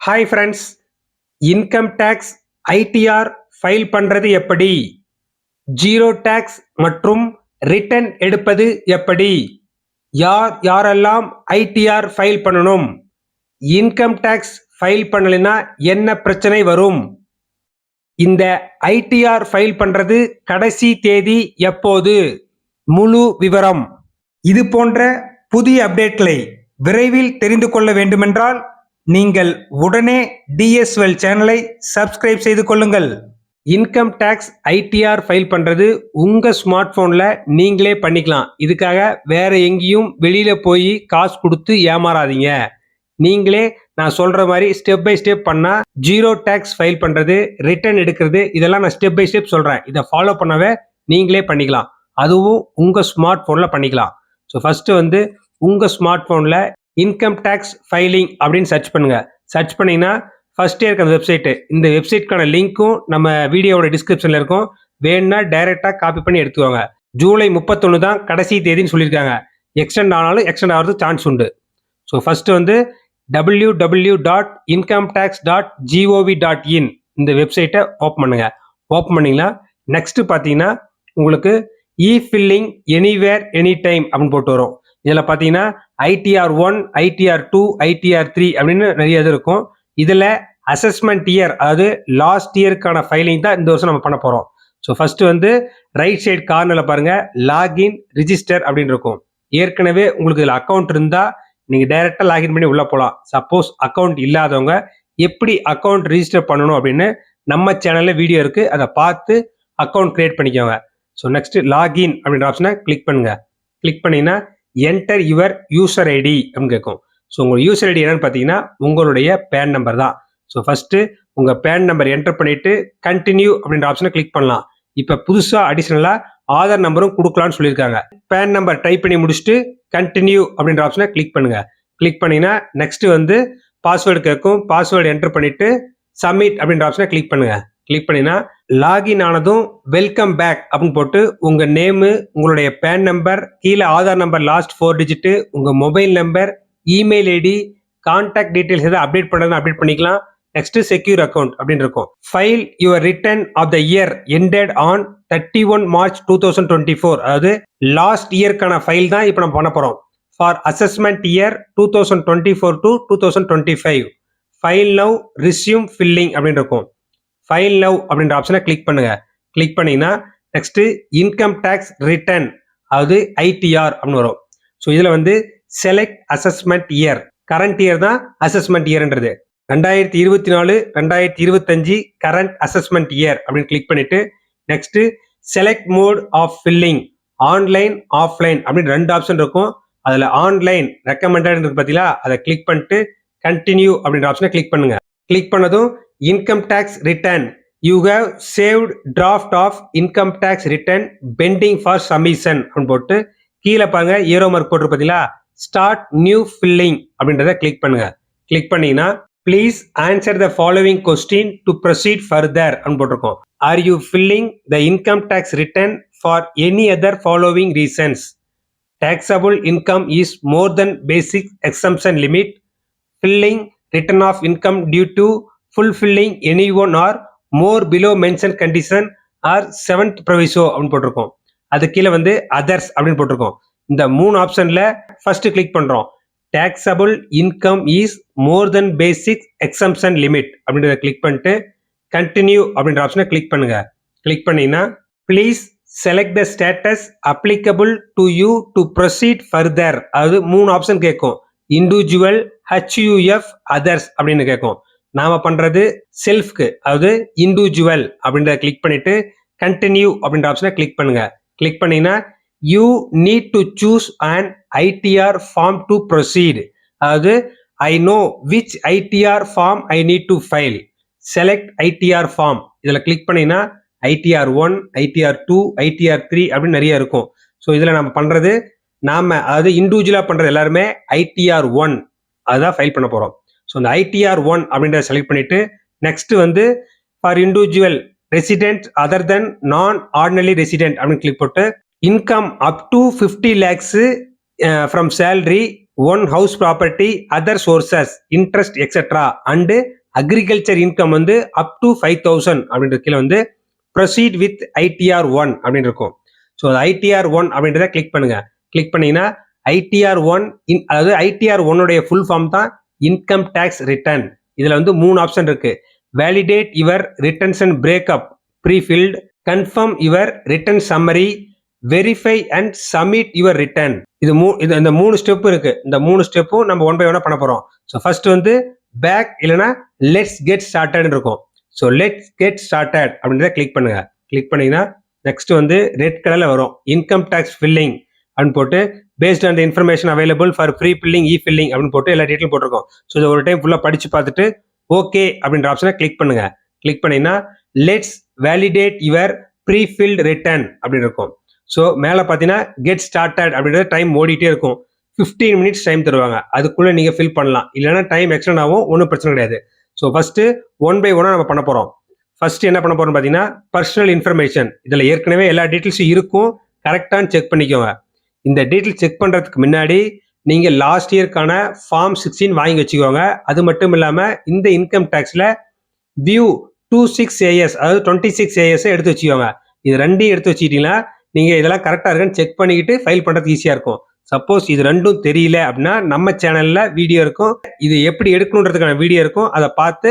Hi friends income tax ITR file பண்ணுறது எப்படி? Zero tax மற்றும் ரிட்டர்ன் எடுப்பது எப்படி? யார் யாரெல்லாம் ஐடிஆர் ஃபைல் பண்ணணும்? இன்கம் டேக்ஸ் ஃபைல் பண்ணலைன்னா என்ன பிரச்சனை வரும்? இந்த ஐடிஆர் ஃபைல் பண்ணுறது கடைசி தேதி எப்போது? முழு விவரம். இது போன்ற புதிய அப்டேட்களை விரைவில் தெரிந்து கொள்ள வேண்டுமென்றால் நீங்கள் உடனே டிஎஸ்எல் சேனலை சப்ஸ்கிரைப் செய்து கொள்ளுங்கள். இன்கம் டேக்ஸ் ஐடிஆர் ஃபைல் பண்ணுறது உங்கள் ஸ்மார்ட் ஃபோனில் நீங்களே பண்ணிக்கலாம். இதுக்காக வேற எங்கேயும் வெளியில் போய் காசு கொடுத்து ஏமாறாதீங்க. நீங்களே நான் சொல்கிற மாதிரி ஸ்டெப் பை ஸ்டெப் பண்ணால் ஜீரோ டேக்ஸ் ஃபைல் பண்ணுறது ரிட்டர்ன் எடுக்கிறது இதெல்லாம் நான் ஸ்டெப் பை ஸ்டெப் சொல்கிறேன் இதை ஃபாலோ பண்ணவே நீங்களே பண்ணிக்கலாம். அதுவும் உங்கள் ஸ்மார்ட் ஃபோனில் பண்ணிக்கலாம். ஸோ ஃபஸ்ட்டு வந்து உங்கள் ஸ்மார்ட் ஃபோனில் இன்கம் டேக்ஸ் ஃபைலிங் அப்படின்னு சர்ச் பண்ணுங்கள் சர்ச் பண்ணிங்கன்னா ஃபஸ்ட்டே இருக்க அந்த வெப்சைட்டு இந்த வெப்சைட்க்கான லிங்க்கும் நம்ம வீடியோவோட டிஸ்கிரிப்ஷனில் இருக்கும். வேணும்னா டைரெக்டாக காப்பி பண்ணி எடுத்துக்கோங்க. ஜூலை முப்பத்தொன்று தான் கடைசி தேதின்னு சொல்லியிருக்காங்க. எக்ஸ்டெண்ட் ஆனாலும் எக்ஸ்டெண்ட் ஆகிறது சான்ஸ் உண்டு. ஸோ ஃபஸ்ட்டு வந்து W W dot income tax dot GOV dot in இந்த வெப்சைட்டை ஓப்பன் பண்ணுங்கள் ஓப்பன் பண்ணிங்கன்னா நெக்ஸ்ட்டு பார்த்தீங்கன்னா உங்களுக்கு e filing anywhere any time அப்படின்னு போட்டு வரும். இதில் பார்த்தீங்கன்னா ITR one ITR two ITR three அப்படின்னு நிறைய இது இருக்கும். இதில் அசஸ்மெண்ட் இயர் அதாவது லாஸ்ட் இயருக்கான ஃபைலிங் தான் இந்த வருஷம் நம்ம பண்ண போகிறோம் ஸோ ஃபஸ்ட்டு வந்து ரைட் சைடு கார்னரில் பாருங்கள் லாகின் ரிஜிஸ்டர் அப்படின்னு இருக்கும். ஏற்கனவே உங்களுக்கு இதில் அக்கௌண்ட் இருந்தால் நீங்கள் டைரெக்டாக லாகின் பண்ணி உள்ளே போகலாம் சப்போஸ் அக்கௌண்ட் இல்லாதவங்க எப்படி அக்கௌண்ட் ரிஜிஸ்டர் பண்ணணும் அப்படின்னு நம்ம சேனலில் வீடியோ இருக்குது அதை பார்த்து அக்கௌண்ட் க்ரியேட் பண்ணிக்கோங்க. ஸோ நெக்ஸ்ட்டு லாகின் அப்படின்ற ஆப்ஷனை கிளிக் பண்ணுங்கள் கிளிக் பண்ணீங்கன்னா என்டர் யுவர் யூசர் ஐடி அப்படின்னு கேட்கும். ஸோ உங்கள் யூசர் ஐடி என்னன்னு பார்த்தீங்கன்னா உங்களுடைய பேன் நம்பர் தான். ஸோ ஃபஸ்ட்டு உங்கள் பேன் நம்பர் என்டர் பண்ணிவிட்டு கண்டினியூ அப்படின்ற ஆப்ஷனை கிளிக் பண்ணலாம். இப்போ புதுசாக அடிஷ்னலாக ஆதார் நம்பரும் கொடுக்கலாம்னு சொல்லியிருக்காங்க. பேன் நம்பர் டைப் பண்ணி முடிச்சுட்டு கண்டினியூ அப்படின்ற ஆப்ஷனை கிளிக் பண்ணுங்கள் கிளிக் பண்ணிங்கன்னா நெக்ஸ்ட்டு வந்து பாஸ்வேர்டு கேட்கும். பாஸ்வேர்டு என்டர் பண்ணிவிட்டு சப்மிட் அப்படின்ற ஆப்ஷனை கிளிக் பண்ணுங்கள் கிளிக் பண்ணினா லாகின் ஆனதும் வெல்கம் பேக் அப்படின்னு போட்டு உங்க நேமு உங்களுடைய பேன் நம்பர் கீழே Aadhaar number last four digit உங்க mobile number email ID contact details எதாவது அப்டேட் பண்ணுறது அப்டேட் பண்ணிக்கலாம். நெக்ஸ்ட் செக்யூர் அக்கௌண்ட் அப்படின்னு இருக்கும். File your return of the year ended on thirty one March two thousand twenty four அதாவது last இயர்க்கான file தான் இப்போ நம்ம பண்ண போகிறோம் for assessment year two thousand twenty four to two thousand twenty five file now resume filing அப்படின்னு இருக்கும். File now அப்படின்ற ஆப்ஷனை கிளிக் பண்ணுங்க. கிளிக் பண்ணீங்கன்னா நெக்ஸ்ட் இன்கம் டேக்ஸ் ரிட்டர்ன் அதாவது ஐடிஆர் அப்படின்னு வரும். ஸோ இதில் வந்து select assessment year current year தான் அசஸ்மெண்ட் இயர்ன்றது ரெண்டாயிரத்தி இருபத்தி நாலு ரெண்டாயிரத்தி இருபத்தஞ்சு கரண்ட் அசஸ்மெண்ட் இயர் அப்படின்னு கிளிக் பண்ணிட்டு next select mode of filing online offline அப்படின்னு ரெண்டு ஆப்ஷன் இருக்கும். அதில் ஆன்லைன் ரெக்கமெண்டட் இருக்கு பார்த்தீங்களா அதை கிளிக் பண்ணிட்டு கண்டினியூ அப்படின்ற ஆப்ஷனை கிளிக் பண்ணுங்க. கிளிக் பண்ணதும் income tax return you have saved draft of income tax return pending for submission அப்படின்னு போட்டு கீழே பாருங்க ஏரோ மார்க் போட்டு பார்த்தீங்களா? ஸ்டார்ட் நியூ ஃபில்லிங் அப்படின்றத கிளிக் பண்ணுங்க. கிளிக் பண்ணீங்கன்னா please answer the following question to proceed further அப்படின்னு போட்டிருக்கோம். Are you filing the income tax return for any other following reasons taxable income is more than basic exemption limit. Filling return of income due to fulfilling any one or more below mention condition or seventh proviso அப்படின்னு போட்டிருக்கோம். அது கீழே வந்து others அப்படின்னு போட்டிருக்கோம். இந்த மூணு ஆப்ஷன்ல ஃபர்ஸ்ட் கிளிக் பண்றோம். Taxable income is more than basic exemption limit அப்படின்றத கிளிக் பண்ணிட்டு கண்டினியூ அப்படின்ற ஆப்ஷனை கிளிக் பண்ணுங்க. கிளிக் பண்ணீங்கன்னா please select the status applicable to you to proceed further அதாவது மூணு ஆப்ஷன் கேட்கும். இண்டிவிஜுவல் ஹெச்யூஎஃப் அதர்ஸ் அப்படின்னு கேட்கும். நாம பண்றது செல்ஃப்க்கு அதாவது இண்டிவிஜுவல் அப்படின்றத கிளிக் பண்ணிட்டு கண்டினியூ அப்படின்ற ஆப்ஷனை கிளிக் பண்ணுங்க. கிளிக் பண்ணீங்கன்னா you need to choose and ITR form to proceed அதாவது I know which ITR form I need to file select ITR form இதில் கிளிக் பண்ணீங்கன்னா ITR one ITR two ITR three அப்படின்னு நிறைய இருக்கும். ஸோ இதில் நம்ம பண்ணுறது நாம அதாவது இண்டிவிஜுவலாக பண்ணுறது எல்லாருமே ஐடிஆர் ஒன் அதுதான் ஃபைல் பண்ண போகிறோம் ஸோ இந்த ஐடிஆர் ஒன் அப்படின்றத செலக்ட் பண்ணிட்டு நெக்ஸ்ட் வந்து for individual resident other than non ordinary resident அப்படின்னு கிளிக் போட்டு income up to fifty lakhs from salary one house property other sources interest etcetera and agriculture income வந்து up to five thousand அப்படின்ற கீழே வந்து proceed with ITR one அப்படின்னு இருக்கும். So ITR one அப்படின்றத click பண்ணுங்க. கிளிக் பண்ணீங்கன்னா ஐடிஆர் ஒன் இன் அதாவது ஐடிஆர் ஒன்னுடைய ஃபுல் ஃபார்ம் தான் இன்கம் டேக்ஸ் ரிட்டர்ன் இதில் வந்து மூணு ஆப்ஷன் இருக்கு. Validate your returns and breakup prefilled confirm your return summary verify and submit your return இது மூ இது இந்த மூணு ஸ்டெப் இருக்கு. இந்த மூணு ஸ்டெப்பும் நம்ம ஒன் பை ஒன்னா பண்ண போறோம். ஸோ ஃபர்ஸ்ட் வந்து பேக் இல்லைன்னா லெட்ஸ் கெட் ஸ்டார்டட் இருக்கும். ஸோ லெட்ஸ் கெட் ஸ்டார்டட் அப்படின்றத கிளிக் பண்ணுங்க. கிளிக் பண்ணீங்கன்னா நெக்ஸ்ட் வந்து ரெட் கலர்ல வரும். இன்கம் டேக்ஸ் ஃபில்லிங் அப்படின்னு போட்டு based on the information available for free filing e filing அப்படின்னு போட்டு எல்லா டீட்டெயில் போட்டிருக்கோம். ஸோ இதை ஒரு டைம் ஃபுல்லாக படிச்சு பார்த்துட்டு ஓகே அப்படின்ற ஆப்ஷனை கிளிக் பண்ணுங்க. கிளிக் பண்ணீங்கன்னா let's validate your prefilled return அப்படின்னு இருக்கும். ஸோ மேலே பார்த்தீங்கன்னா கெட் ஸ்டார்டட் அப்படின்றது டைம் ஓடிட்டே இருக்கும். 15 மினிட்ஸ் டைம் தருவாங்க. அதுக்குள்ளே நீங்கள் ஃபில் பண்ணலாம். இல்லைன்னா டைம் எக்ஸ்டெண்ட் ஆகும் ஒன்றும் பிரச்சனை கிடையாது. ஸோ ஃபஸ்ட்டு ஒன் பை ஒன்னாக நம்ம பண்ண போகிறோம் ஃபர்ஸ்ட் என்ன பண்ண போறோம் பார்த்தீங்கன்னா பர்சனல் இன்ஃபர்மேஷன் இதில் ஏற்கனவே எல்லா டீட்டெயில்ஸும் இருக்கும். கரெக்டானு செக் பண்ணிக்கோங்க. இந்த டீட்டெயில் செக் பண்ணுறதுக்கு முன்னாடி நீங்கள் லாஸ்ட் இயர்க்கான ஃபார்ம் சிக்ஸ்டீன் வாங்கி வச்சுக்கோங்க. அது மட்டும் இல்லாமல் இந்த இன்கம் டேக்ஸில் வியூ டூ சிக்ஸ் ஏஎஸ் அதாவது டுவெண்ட்டி சிக்ஸ் ஏஎஸ் எடுத்து வச்சுக்கோங்க. இது ரெண்டையும் எடுத்து வச்சுக்கிட்டீங்கன்னா நீங்கள் இதெல்லாம் கரெக்டாக இருக்குன்னு செக் பண்ணிக்கிட்டு ஃபைல் பண்ணுறதுக்கு ஈஸியாக இருக்கும். சப்போஸ் இது ரெண்டும் தெரியல அப்படின்னா நம்ம சேனலில் வீடியோ இருக்கும். இது எப்படி எடுக்கணுன்றதுக்கான வீடியோ இருக்கும். அதை பார்த்து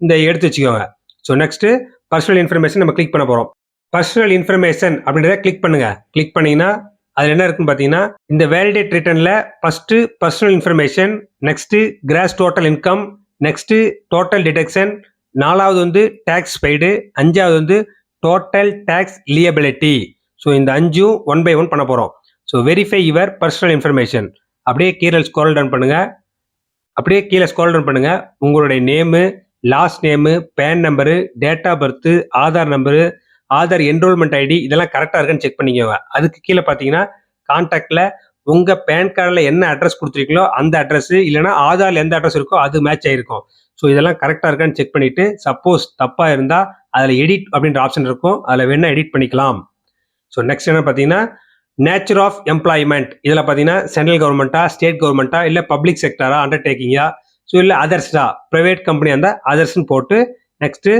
இந்த எடுத்து வச்சுக்கோங்க. ஸோ நெக்ஸ்ட்டு பர்சனல் இன்ஃபர்மேஷன் நம்ம கிளிக் பண்ண போகிறோம் பர்சனல் இன்ஃபர்மேஷன் அப்படின்றத கிளிக் பண்ணுங்கள் கிளிக் பண்ணிங்கன்னா அதில் என்ன இருக்குன்னு பார்த்தீங்கன்னா இந்த validate ரிட்டர்னில் first personal information next gross total income next total deduction நாலாவது வந்து டேக்ஸ் பெய்டு அஞ்சாவது வந்து டோட்டல் டேக்ஸ் லியபிலிட்டி ஸோ இந்த அஞ்சும் ஒன் பை ஒன் பண்ண போகிறோம் so verify your personal information அப்படியே கீழே ஸ்கோல் டவுன் பண்ணுங்கள் அப்படியே கீழே ஸ்கோல் டவுன் பண்ணுங்கள் உங்களுடைய name last name PAN number date of birth Aadhaar number Aadhaar enrolment ID இதெல்லாம் கரெக்டாக இருக்குன்னு செக் பண்ணிக்கோங்க. அதுக்கு கீழே பார்த்தீங்கன்னா கான்டாக்டில் உங்கள் பேன் கார்டில் என்ன அட்ரஸ் கொடுத்துருக்கீங்களோ அந்த அட்ரஸ் இல்லைனா ஆதாரில் எந்த அட்ரஸ் இருக்கோ அது மேட்ச் ஆகிருக்கும் ஸோ இதெல்லாம் கரெக்டாக இருக்கான்னு செக் பண்ணிவிட்டு சப்போஸ் தப்பாக இருந்தால் அதில் எடிட் அப்படின்ற ஆப்ஷன் இருக்கும். அதில் வேணால் எடிட் பண்ணிக்கலாம். ஸோ நெக்ஸ்ட் என்ன பார்த்தீங்கன்னா நேச்சர் ஆஃப் எம்ப்ளாய்மெண்ட் இதில் பார்த்தீங்கன்னா சென்ட்ரல் கவர்மெண்ட்டா ஸ்டேட் கவர்மெண்ட்டா இல்லை பப்ளிக் செக்டரா அண்டர்டேக்கிங்கா ஸோ இல்லை அதர்ஸ்டா ப்ரைவேட் கம்பெனியாக இருந்தால் அதர்ஸ்னு போட்டு நெக்ஸ்ட்டு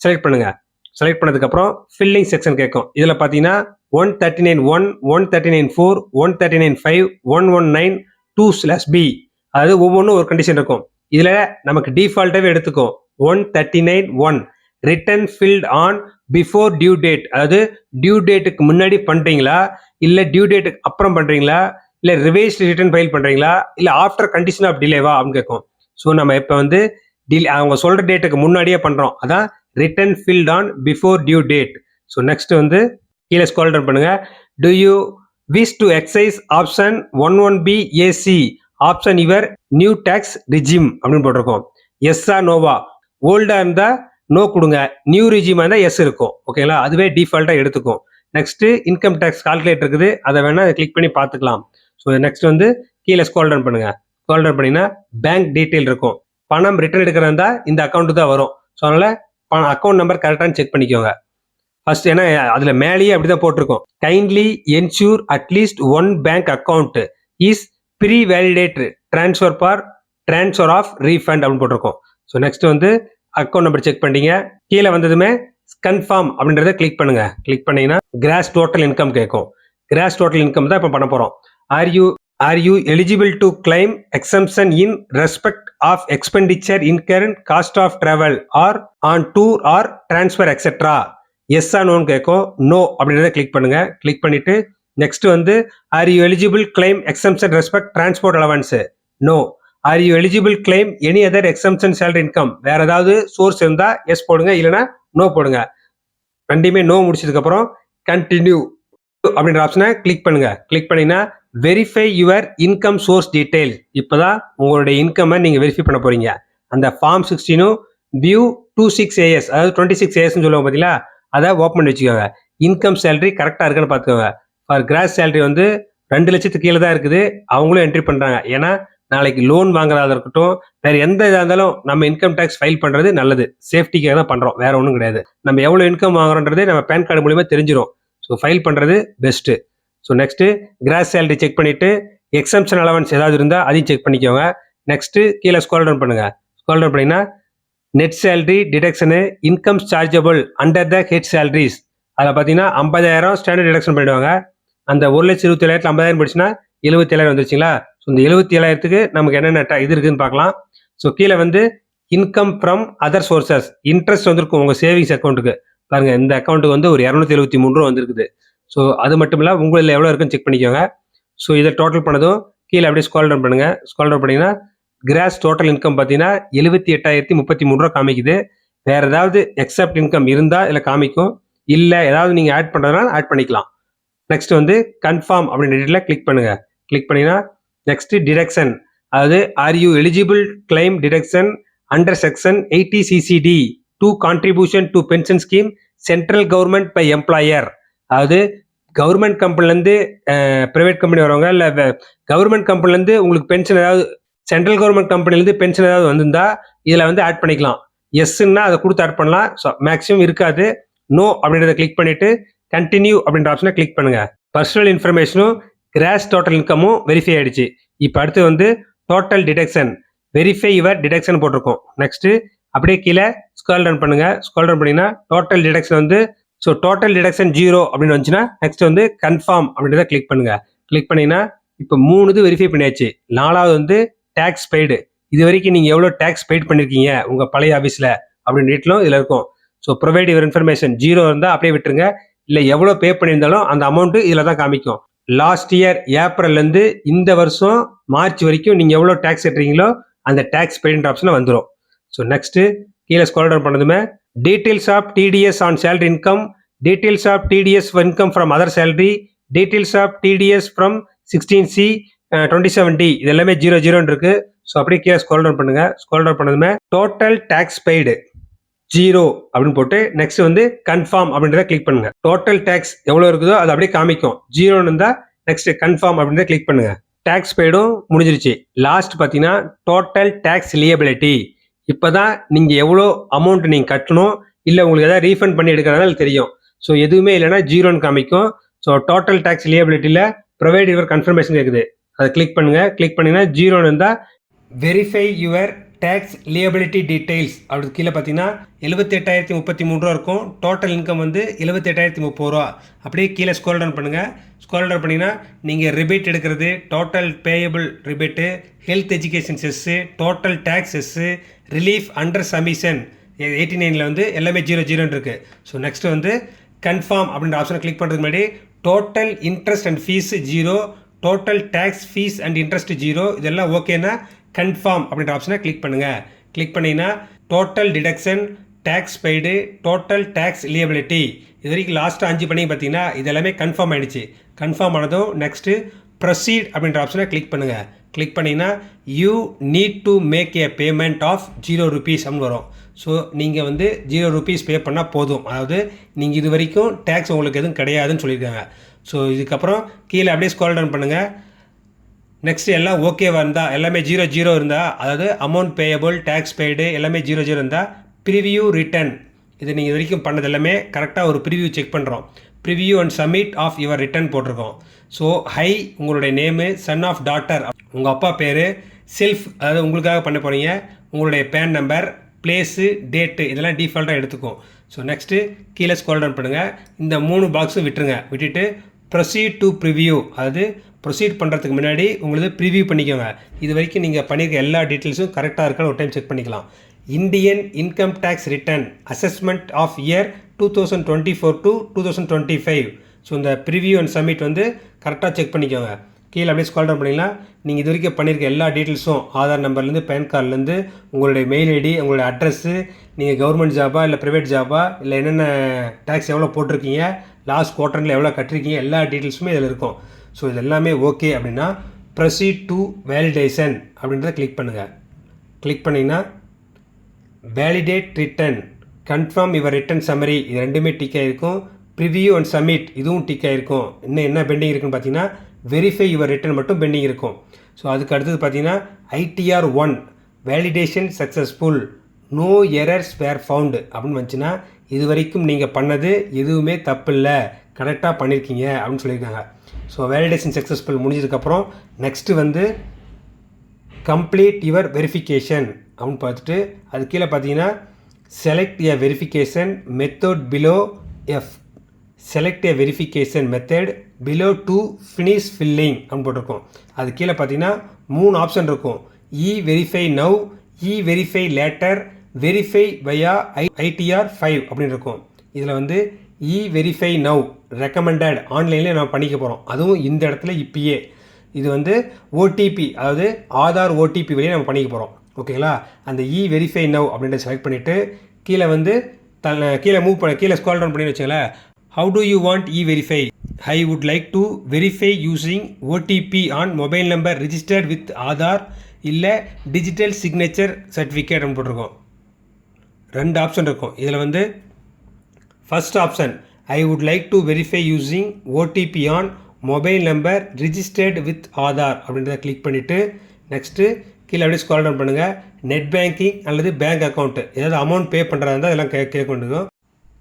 செலக்ட் பண்ணுங்கள் செலக்ட் பண்ணதுக்கப்புறம் ஃபில்லிங் செக்ஷன் கேட்கும். இதில் பார்த்தீங்கன்னா one thirty nine one one thirty nine four one thirty nine five one one nine two slash B அதாவது ஒவ்வொன்றும் ஒரு கண்டிஷன் இருக்கும். இதில் நமக்கு டிஃபால்ட்டாகவே எடுத்துக்கும். One thirty nine one return filed on before due date அதாவது டியூ டேட்டுக்கு முன்னாடி பண்ணுறீங்களா இல்லை டியூ டேட்டுக்கு அப்புறம் பண்ணுறீங்களா இல்லை ரிவைஸ் ரிட்டர்ன் ஃபைல் பண்ணுறீங்களா இல்லை ஆஃப்டர் கண்டிஷன் ஆஃப் டிலேவா அப்படின்னு கேட்கும். ஸோ நம்ம இப்போ வந்து டிலே அவங்க சொல்கிற டேட்டுக்கு முன்னாடியே பண்ணுறோம் அதான் return filed on before due date so next வந்து கீழே ஸ்கால் டவுன் பண்ணுங்க. Do you wish to exercise option one one B AC option your new tax regime அப்படின்னு போட்டிருக்கோம். எஸ்ஸா நோவா ஓல்டா இருந்தா நோ கொடுங்க. நியூ ரிஜிமா இருந்தால் எஸ் இருக்கும். ஓகேங்களா அதுவே டிஃபால்ட்டாக எடுத்துக்கும். நெக்ஸ்ட் இன்கம் டேக்ஸ் கால்குலேட் இருக்குது. அதை வேணா கிளிக் பண்ணி பார்த்துக்கலாம். ஸோ நெக்ஸ்ட் வந்து கீழே ஸ்கால் டவுன் பண்ணுங்க. ஸ்கால் டவுன் பண்ணிங்கன்னா பேங்க் டீட்டெயில் இருக்கும். பணம் ரிட்டர்ன் எடுக்கிறதா இந்த அக்கௌண்ட்டு தான் வரும். ஸோ அதனால அக்கௌண்ட் நம்பர் கரெக்டானு செக் பண்ணிக்கோங்க. ஃபர்ஸ்ட் ஏன்னா அதுல மேலேயே அப்படிதான் போட்டிருக்கோம். Kindly ensure at least one bank account is pre validate transfer for transfer of refund அப்படின்னு போட்டிருக்கோம். ஸோ நெக்ஸ்ட் வந்து அக்கௌண்ட் நம்பர் செக் பண்ணிங்க கீழே வந்ததுமே கன்ஃபார்ம் அப்படின்றத கிளிக் பண்ணுங்க. கிளிக் பண்ணீங்கன்னா கிராஸ் டோட்டல் இன்கம் கேட்கும். கிராஸ் டோட்டல் இன்கம் தான் இப்போ பண்ண போறோம். Are you are you eligible to claim exemption in respect of expenditure incurred cost of travel or on tour or transfer etcetera yes ஆ நோன்னு கேட்கும். No அப்படின்றத click பண்ணுங்க. Click பண்ணிட்டு நெக்ஸ்ட் வந்து are you eligible claim exemption respect transport allowance no are you eligible claim any other exemption salary income வேற ஏதாவது source இருந்தா S போடுங்க இல்லைன்னா நோ போடுங்க. ரெண்டுமே நோ முடிச்சதுக்கப்புறம் கண்டினியூ அப்படின்ற ஆப்ஷனை கிளிக் பண்ணுங்க. கிளிக் பண்ணீங்கன்னா verify your income source details இப்போ தான் உங்களுடைய இன்கம்மை நீங்கள் வெரிஃபை பண்ண போறீங்க. அந்த ஃபார்ம் சிக்ஸ்டீனும் வியூ டூ சிக்ஸ் ஏஎஸ் அதாவது டுவெண்ட்டி சிக்ஸ் ஏஎஸ்ன்னு சொல்லுவாங்க பார்த்தீங்களா அதை ஓப்பன் பண்ணி வச்சுக்கோங்க. இன்கம் சேலரி கரெக்டாக இருக்குன்னு பார்த்துக்கோங்க ஃபார் கிராஸ் சேலரி வந்து ரெண்டு லட்சத்துக்கு கீழே தான் இருக்குது. அவங்களும் என்ட்ரி பண்ணுறாங்க ஏன்னா நாளைக்கு லோன் வாங்குறதா இருக்கட்டும் வேற எந்த இதாக இருந்தாலும் நம்ம இன்கம் டேக்ஸ் ஃபைல் பண்ணுறது நல்லது. சேஃப்டிக்காக தான் பண்ணுறோம் வேற ஒன்றும் கிடையாது. நம்ம எவ்வளோ இன்கம் வாங்குறோன்றதே நம்ம பேன் கார்டு மூலியமாக தெரிஞ்சிடும் ஸோ ஃபைல் பண்ணுறது best so next gross salary check பண்ணிவிட்டு எக்ஸம்ஷன் அலவன்ஸ் ஏதாவது இருந்தால் அதையும் செக் பண்ணிக்கோங்க. நெக்ஸ்ட்டு கீழே ஸ்கோல் டவுன் பண்ணுங்கள் ஸ்கோல் டவுன் பண்ணிங்கன்னா net salary deduction income chargeable under the head salaries அதில் பார்த்தீங்கன்னா ஐம்பதாயிரம் ஸ்டாண்டர்ட் டிடக்ஷன் பண்ணிடுவாங்க. அந்த ஒரு லட்சம் இருபத்தி ஏழாயிரத்தில் ஐம்பதாயிரம் போயிடுச்சுன்னா எழுபத்தி ஏழாயிரம் வந்துருச்சுங்களா? ஸோ இந்த எழுபத்தி ஏழாயிரத்துக்கு நமக்கு என்னென்ன இது இருக்குன்னு பார்க்கலாம். ஸோ கீழே வந்து income from other sources interest வந்திருக்கும் உங்கள் சேவிங்ஸ் அக்கௌண்ட்டுக்கு பாருங்கள் இந்த அக்கௌண்ட்டுக்கு வந்து ஒரு இரநூத்தி எழுபத்தி மூணு ரூபா வந்திருக்குது. ஸோ அது மட்டும் இல்லை உங்களில் எவ்வளோ இருக்குன்னு செக் பண்ணிக்கோங்க. ஸோ இதை டோட்டல் பண்ணதும் கீழே அப்படியே ஸ்கால் டவுன் பண்ணுங்கள் ஸ்கால் டவுன் பண்ணிங்கன்னா கிராஸ் டோட்டல் இன்கம் பார்த்தீங்கன்னா எழுபத்தி எட்டாயிரத்தி முப்பத்தி மூணு ரூபா காமிக்குது. வேறு ஏதாவது எக்ஸப்ட் இன்கம் இருந்தால் இதில் காமிக்கும். இல்லை ஏதாவது நீங்கள் ஆட் பண்ணுறதுனால ஆட் பண்ணிக்கலாம். நெக்ஸ்ட் வந்து கன்ஃபார்ம் அப்படின்ற டீட்டில் கிளிக் பண்ணுங்கள் கிளிக் பண்ணிங்கன்னா நெக்ஸ்ட்டு டிடக்ஷன் அதாவது are you eligible claim deduction under section eighty CCD two contribution to pension scheme central government by employer அதாவது கவர்மெண்ட் கம்பெனிலேருந்து ப்ரைவேட் கம்பெனி வரவங்க இல்லை கவர்மெண்ட் கம்பெனிலேருந்து உங்களுக்கு பென்ஷன் ஏதாவது சென்ட்ரல் கவர்மெண்ட் கம்பெனிலேருந்து பென்ஷன் ஏதாவது வந்திருந்தா இதில் வந்து ஆட் பண்ணிக்கலாம். எஸ்ன்னா அதை கொடுத்து ஆட் பண்ணலாம். ஸோ மேக்ஸிமம் இருக்காது. நோ அப்படின்றத கிளிக் பண்ணிவிட்டு கண்டினியூ அப்படின்ற ஆப்ஷனை கிளிக் பண்ணுங்கள் பர்சனல் இன்ஃபர்மேஷனும் கிராஸ் டோட்டல் இன்கமும் வெரிஃபை ஆகிடுச்சு இப்போ அடுத்து வந்து total deduction verify your deduction போட்டிருக்கோம். நெக்ஸ்ட்டு அப்படியே கீழே ஸ்கால் ரன் பண்ணுங்கள் ஸ்கால் ரன் பண்ணிங்கன்னா டோட்டல் டிடக்ஷன் வந்து ஸோ டோட்டல் டிடக்ஷன் ஜீரோ அப்படின்னு வந்துச்சுன்னா நெக்ஸ்ட் வந்து கன்ஃபார்ம் அப்படின்றத கிளிக் பண்ணுங்க. கிளிக் பண்ணீங்கன்னா இப்போ மூணு இது வெரிஃபை பண்ணியாச்சு. நாலாவது வந்து டேக்ஸ் பெய்டு இது வரைக்கும் நீங்கள் எவ்வளோ டேக்ஸ் பெய்ட் பண்ணியிருக்கீங்க உங்கள் பழைய ஆஃபீஸில் அப்படின்னு டீட்டெயிலும் இதில் இருக்கும். So provide your information zero இருந்தால் அப்படியே விட்டுருங்க. இல்லை எவ்வளோ பே பண்ணியிருந்தாலும் அந்த அமௌண்ட்டு இதில் தான் காமிக்கும். லாஸ்ட் இயர் ஏப்ரல்லேருந்து இந்த வருஷம் மார்ச் வரைக்கும் நீங்கள் எவ்வளோ டேக்ஸ் கட்டுறீங்களோ அந்த டேக்ஸ் பெய்டுன்ற ஆப்ஷனில் வந்துடும் ஸோ நெக்ஸ்ட்டு கீழே ஸ்கோல் டவுன் பண்ணதுமே details of TDS on salary income details of TDS income from other salary details of TDS from sixteen C twenty seven D இது எல்லாமே ஜீரோ ஜீரோன்னு இருக்கு. ஸோ அப்படியே கீழே ஸ்கோல் டவுன் பண்ணுங்க. ஸ்கோல் டவுன் பண்ணதுமே டோட்டல் டேக்ஸ் பெய்டு ஜீரோ அப்படின்னு போட்டு நெக்ஸ்ட் வந்து கன்ஃபார்ம் அப்படின்றத கிளிக் பண்ணுங்க. டோட்டல் டேக்ஸ் எவ்வளோ இருக்குதோ அது அப்படியே காமிக்கும். ஜீரோன்னு இருந்தால் நெக்ஸ்ட் கன்ஃபார்ம் அப்படின்றத கிளிக் பண்ணுங்க. டேக்ஸ் பெய்டும் முடிஞ்சிருச்சு. லாஸ்ட் பார்த்தீங்கன்னா டோட்டல் டேக்ஸ் லியபிலிட்டி இப்போதான் நீங்கள் எவ்வளோ அமௌண்ட் நீங்கள் கட்டணும் இல்லை உங்களுக்கு எதாவது ரீஃபண்ட் பண்ணி எடுக்கிறதுனால தெரியும். ஸோ எதுவுமே இல்லைன்னா ஜீரோன்னு காமிக்கும். ஸோ டோட்டல் டேக்ஸ் லியபிலிட்டியில் ப்ரொவைட் யுவர் கன்ஃபர்மேஷன் கேட்குது அதை கிளிக் பண்ணுங்கள் கிளிக் பண்ணிங்கன்னா ஜீரோன்னு இருந்தால் verify your tax liability details அப்படி கீழே பார்த்தீங்கன்னா எழுபத்தி எட்டாயிரத்தி முப்பத்தி மூணு ரூபா இருக்கும். டோட்டல் இன்கம் வந்து எழுபத்தி எட்டாயிரத்தி முப்பது ரூபா. அப்படியே கீழே ஸ்கோல் டவுன் பண்ணுங்கள் ஸ்கோல் டவுன் பண்ணிங்கன்னா நீங்கள் ரிபேட் எடுக்கிறது total payable rebate health education cess total tax cess relief under section eighty நைனில் வந்து எல்லாமே ஜீரோ ஜீரோன்னு இருக்குது ஸோ நெக்ஸ்ட் வந்து கன்ஃபார்ம் அப்படின்ற ஆப்ஷனை கிளிக் பண்ணுறதுக்கு முன்னாடி total interest and fee zero total tax fee and interest zero இதெல்லாம் ஓகேனா கன்ஃபார்ம் அப்படின்ற ஆப்ஷனை கிளிக் பண்ணுங்கள் கிளிக் பண்ணிங்கன்னா total deduction tax paid total tax liability இது வரைக்கும் லாஸ்ட்டு அஞ்சு பண்ணி பார்த்தீங்கன்னா இது எல்லாமே கன்ஃபார்ம் ஆகிடுச்சு கன்ஃபார்ம் ஆனதும் நெக்ஸ்ட்டு ப்ரொசீட் அப்படின்ற ஆப்ஷனை கிளிக் பண்ணுங்கள் கிளிக் பண்ணிங்கன்னா you need to make a payment of zero rupees அப்படின்னு வரும். ஸோ நீங்கள் வந்து ஜீரோ ருபீஸ் பே பண்ணால் போதும். அதாவது நீங்கள் இது வரைக்கும் டேக்ஸ் உங்களுக்கு எதுவும் கிடையாதுன்னு சொல்லியிருக்காங்க. ஸோ இதுக்கப்புறம் கீழே அப்படியே ஸ்கால் டவுன் பண்ணுங்கள் நெக்ஸ்ட் எல்லாம் ஓகேவாக இருந்தால் எல்லாமே ஜீரோ ஜீரோ இருந்தால் அதாவது அமௌண்ட் பேயபிள் டேக்ஸ் பெய்டு எல்லாமே ஜீரோ ஜீரோ இருந்தால் ப்ரிவியூ ரிட்டர்ன் இது நீங்கள் இது வரைக்கும் பண்ணது எல்லாமே கரெக்டாக ஒரு ப்ரிவியூ செக் பண்ணுறோம் preview and submit of your return போட்டிருக்கோம். ஸோ ஹை உங்களுடைய நேமு சன் ஆஃப் டாட்டர் உங்கள் அப்பா பேர் செல்ஃப் அதாவது உங்களுக்காக பண்ண போகிறீங்க உங்களுடைய பேன் நம்பர் பிளேஸு டேட்டு இதெல்லாம் டிஃபால்ட்டாக எடுத்துக்கும். ஸோ நெக்ஸ்ட்டு கீழே ஸ்கோல் டவுன் பண்ணுங்கள் இந்த மூணு பாக்ஸும் விட்டுருங்க. விட்டுட்டு ப்ரொசீட் டு ப்ரிவியூ அதாவது ப்ரொசீட் பண்ணுறதுக்கு முன்னாடி உங்களுக்கு ப்ரிவியூ பண்ணிக்கோங்க. இது வரைக்கும் நீங்கள் பண்ணியிருக்க எல்லா டீட்டெயில்ஸும் கரெக்டாக இருக்கான்னு ஒரு டைம் செக் பண்ணிக்கலாம். Indian income tax return assessment of year two thousand twenty four to two thousand twenty five. So இந்த ப்ரிவியூ அண்ட் சப்மிட் வந்து கரெக்டாக செக் பண்ணிக்கோங்க. கீழே அப்படியே ஸ்கால் டவுன் பண்ணிக்கலாம் நீங்கள் இது வரைக்கும் பண்ணியிருக்க எல்லா டீட்டெயில்ஸும் ஆதார் நம்பர்லேருந்து பேன் கார்டுலேருந்து உங்களுடைய மெயில் ஐடி உங்களுடைய அட்ரஸ்ஸு நீங்கள் கவர்மெண்ட் ஜாபா இல்லை ப்ரைவேட் ஜாபா இல்லை என்னென்ன டேக்ஸ் எவ்வளோ போட்டிருக்கீங்க லாஸ்ட் குவார்டரில் எவ்வளோ கட்டிருக்கீங்க எல்லா டீட்டெயில்ஸுமே இதில் இருக்கும். ஸோ இது எல்லாமே ஓகே அப்படின்னா ப்ரொசீட் டு வேலிடேஷன் அப்படின்றத கிளிக் பண்ணுங்கள் கிளிக் பண்ணிங்கன்னா validate return confirm your return summary இது ரெண்டுமே டிக் ஆகிருக்கும் ப்ரிவியூ அண்ட் சப்மிட் இதுவும் டிக் ஆகிருக்கும் இன்னும் என்ன பெண்டிங் இருக்குன்னு பார்த்தீங்கன்னா வெரிஃபை யுவர் ரிட்டன் மட்டும் பெண்டிங் இருக்கும். ஸோ அதுக்கு அடுத்தது பார்த்தீங்கன்னா ITR one validation successful no errors were found அப்படின்னு வந்துச்சுன்னா இது வரைக்கும் நீங்கள் பண்ணது எதுவுமே தப்பு இல்லை கரெக்டாக பண்ணியிருக்கீங்க அப்படின்னு சொல்லியிருக்காங்க. ஸோ வேலிடேஷன் சக்ஸஸ்ஃபுல் முடிஞ்சதுக்கப்புறம் நெக்ஸ்ட்டு வந்து கம்ப்ளீட் யுவர் வெரிஃபிகேஷன் அப்படின்னு பார்த்துட்டு அது கீழே பார்த்தீங்கன்னா select a verification method below F select a verification method below to finish filling அப்படின்னு போட்டிருக்கோம். அது கீழே பார்த்தீங்கன்னா மூணு ஆப்ஷன் இருக்கும். E verify now e verify later verify via I ITR five அப்படின்னு இருக்கும். இதில் வந்து இ வெரிஃபை நவ் ரெக்கமெண்டட் ஆன்லைனில் நம்ம பண்ணிக்க போகிறோம் அதுவும் இந்த இடத்துல இப்பயே. இது வந்து ஓடிபி அதாவது ஆதார் ஓடிபி வழியாக நம்ம பண்ணிக்க போகிறோம் ஓகேங்களா? அந்த இ வெரிஃபை நவ் அப்படின்றத செலக்ட் பண்ணிவிட்டு கீழே வந்து தன் கீழே மூவ் பண்ண கீழே ஸ்கால் டவுன் பண்ணி வச்சுங்களேன் how do you want e verify I would like to verify using OTP on mobile number registered with Aadhaar இல்லை டிஜிட்டல் சிக்னேச்சர் சர்டிஃபிகேட் போட்டிருக்கோம். ரெண்டு ஆப்ஷன் இருக்கும். இதில் வந்து first option I would like to verify using OTP on mobile number registered with Aadhaar அப்படின்றத click பண்ணிவிட்டு next கீழே அப்படியே ஸ்கால் டவுன் பண்ணுங்கள் நெட் பேங்கிங் அல்லது பேங்க் அக்கௌண்ட்டு ஏதாவது அமௌண்ட் பே பண்ணுறதா இருந்தால் இதெல்லாம் கே கேட்க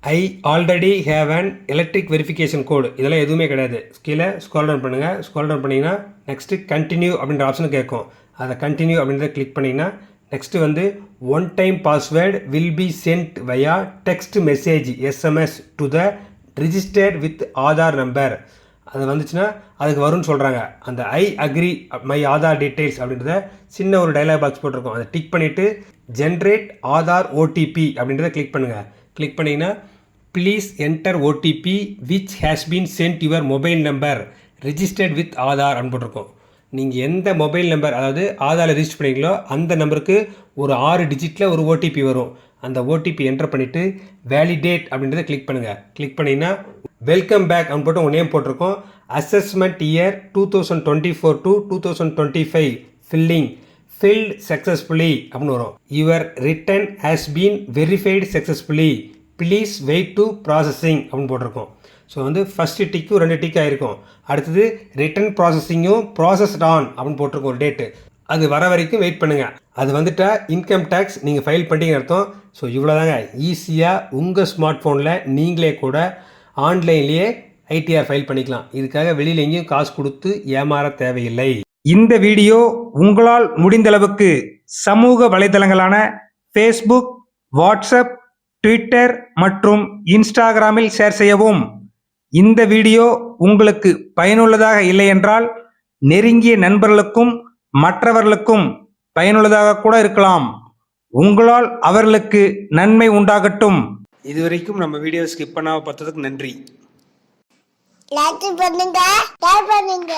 I already have an electric verification code இதெல்லாம் எதுவுமே கிடையாது. கீழே ஸ்கால் டவுன் பண்ணுங்கள் ஸ்கால் டவுன் பண்ணிங்கன்னா நெக்ஸ்ட்டு கண்டினியூ அப்படின்ற ஆப்ஷன் கேட்கும். அதை கண்டினியூ அப்படின்றத கிளிக் பண்ணிங்கன்னா நெக்ஸ்ட்டு வந்து one time password will be sent via text message SMS to the registered with Aadhaar number அது வந்துச்சுன்னா அதுக்கு வரும்னு சொல்கிறாங்க அந்த I agree my Aadhaar details அப்படின்றத சின்ன ஒரு டைலாக் பாக்ஸ் போட்டிருக்கோம். அதை டிக் பண்ணிவிட்டு ஜென்ரேட் ஆதார் ஓடிபி அப்படின்றத கிளிக் பண்ணுங்கள் கிளிக் பண்ணிங்கன்னா please enter OTP which has been sent your mobile number registered with Aadhaar அப்படின்னு போட்டிருக்கோம். நீங்கள் எந்த மொபைல் நம்பர் அதாவது ஆதாரில் ரிஜிஸ்டர் பண்ணீங்களோ அந்த நம்பருக்கு ஒரு ஆறு டிஜிட்டில் ஒரு ஓடிபி வரும். அந்த ஓடிபி என்டர் பண்ணிவிட்டு வேலிடேட் அப்படின்றத கிளிக் பண்ணுங்கள் கிளிக் பண்ணிங்கன்னா வெல்கம் பேக் அப்படின்னு போட்டு உங்கள் நேம் போட்டிருக்கோம். Assessment year two thousand twenty four to two thousand twenty five filling filed successfully அப்படின்னு வரும். Your return has been verified successfully please wait to processing அப்படின்னு போட்டிருக்கோம். ஸோ வந்து ஃபஸ்ட்டு டிக்கும் ரெண்டு டிக் ஆகிருக்கும் அடுத்தது ரிட்டன் ப்ராசஸிங்கும் ப்ராசஸ்ட் ஆன் அப்படின்னு போட்டிருக்கோம் ஒரு டேட்டு அது வர வரைக்கும் வெயிட் பண்ணுங்கள் அது வந்துட்டால் இன்கம் டேக்ஸ் நீங்கள் ஃபைல் பண்ணிட்டீங்கன்னு அர்த்தம். ஸோ இவ்வளோதாங்க ஈஸியாக உங்கள் ஸ்மார்ட் ஃபோனில் நீங்களே கூட ஆன்லைன்லேயே ஐடிஆர் ஃபைல் பண்ணிக்கலாம். இதுக்காக வெளியில் எங்கேயும் காசு கொடுத்து ஏமாற தேவையில்லை. இந்த வீடியோ உங்களால் முடிந்தளவுக்கு சமூக வலைதளங்களான ஃபேஸ்புக் வாட்ஸ்அப் ட்விட்டர் மற்றும் இன்ஸ்டாகிராமில் ஷேர் செய்யவும். இந்த வீடியோ உங்களுக்கு பயனுள்ளதாக இல்லை என்றால் நெருங்கிய நண்பர்களுக்கும் மற்றவர்களுக்கும் பயனுள்ளதாக கூட இருக்கலாம். உங்களால் அவர்களுக்கு நன்மை உண்டாகட்டும். இதுவரைக்கும் நம்ம வீடியோ ஸ்கிப் பண்ணாமல் பார்த்ததுக்கு நன்றி. லைக் பண்ணுங்க ஷேர் பண்ணுங்க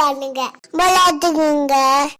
பண்ணுங்க.